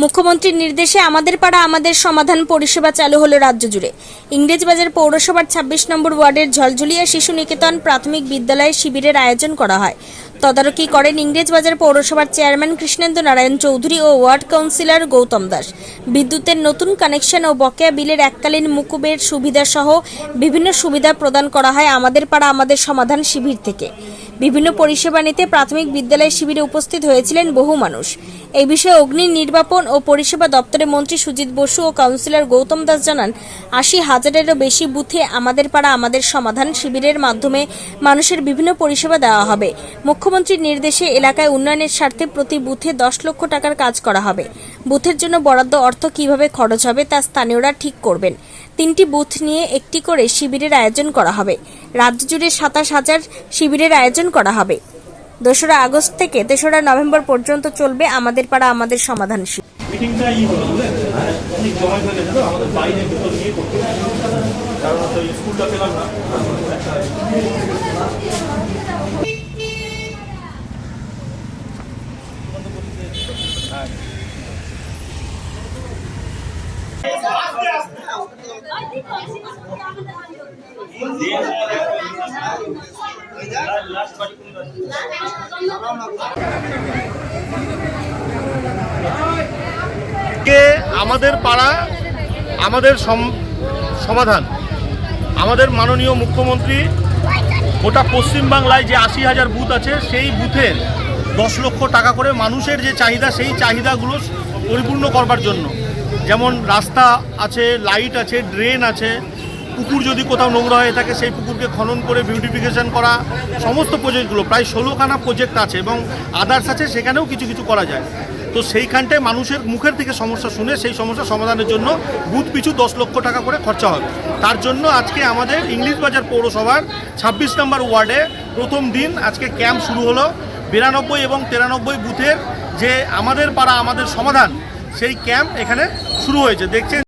মুখ্যমন্ত্রীর নির্দেশে আমাদের পাড়া আমাদের সমাধান পরিষেবা চালু হলো রাজ্য জুড়ে। ইংরেজবাজার পৌরসভার ছাব্বিশ নম্বর ওয়ার্ডের ঝলঝুলিয়া শিশু নিকেতন প্রাথমিক বিদ্যালয়ে শিবিরের আয়োজন করা হয়। তদারকি করেন ইংরেজবাজার পৌরসভার চেয়ারম্যান কৃষ্ণেন্দু নারায়ণ চৌধুরী ও ওয়ার্ড কাউন্সিলর গৌতম দাস। বিদ্যুতের নতুন কানেকশন ও বকেয়া বিলের এককালীন মুকুবের সুবিধা সহ বিভিন্ন সুবিধা প্রদান করা হয় আমাদের পাড়া আমাদের সমাধান শিবির থেকে। বিভিন্ন পরিষেবা নিতে প্রাথমিক বিদ্যালয় শিবিরে উপস্থিত হয়েছিলেন বহু মানুষ। এই বিষয়ে অগ্নি নির্বাপন ও পরিষেবা দপ্তরের মন্ত্রী সুজিত বসু ও কাউন্সিলর গৌতম দাস জানান, আশি হাজারেরও বেশি বুথে আমাদের পাড়া আমাদের সমাধান শিবিরের মাধ্যমে মানুষের বিভিন্ন পরিষেবা দেওয়া হবে। মুখ্যমন্ত্রীর নির্দেশে এলাকায় উন্নয়নের স্বার্থে প্রতি বুথে দশ লক্ষ টাকার কাজ করা হবে। বুথের জন্য বরাদ্দ অর্থ কীভাবে খরচ হবে তা স্থানীয়রা ঠিক করবেন। তিনটি বুথ নিয়ে একটি করে শিবিরের আয়োজন করা হবে। রাজ্য জুড়ে সাতাশ হাজার শিবিরের আয়োজন করা হবে। দোসরা আগস্ট থেকে তেসরা নভেম্বর পর্যন্ত চলবে আমাদের পাড়া আমাদের সমাধান শিবির। মিটিংটা ই হলো অনেক জমা হয়ে গেছে আমাদের বাইরে ভেতর নিয়ে করতে কারণ হচ্ছে স্কুলটা পেলাম না। লাস্ট বাড়ি কোন কে আমাদের পাড়া, আমাদের সম- সমাধান, আমাদের মাননীয় মুখ্যমন্ত্রী, গোটা পশ্চিমবাংলায় যে আশি হাজার বুথ আছে, সেই বুথের দশ লক্ষ টাকা করে মানুষের যে চাহিদা, সেই চাহিদাগুলো পরিপূর্ণ করবার জন্য। যেমন রাস্তা আছে, লাইট আছে, ড্রেন আছে পুকুর যদি কোথাও নোংরা হয়ে থাকে, সেই পুকুরকে খনন করে বিউটিফিকেশন করা, সমস্ত প্রজেক্টগুলো, প্রায় ষোলোখানা প্রজেক্ট আছে এবং আদার্স আছে, সেখানেও কিছু কিছু করা যায়। তো সেইখানটায় মানুষের মুখের থেকে সমস্যা শুনে সেই সমস্যা সমাধানের জন্য বুথ পিছু দশ লক্ষ টাকা করে খরচা হবে। তার জন্য আজকে আমাদের ইংলিশ বাজার পৌরসভার ছাব্বিশ নম্বর ওয়ার্ডে প্রথম দিন আজকে ক্যাম্প শুরু হলো। বিরানব্বই এবং তিরানব্বই বুথের যে আমাদের পাড়া, আমাদের সমাধান, সেই ক্যাম্প এখানে শুরু হয়েছে। দেখছেন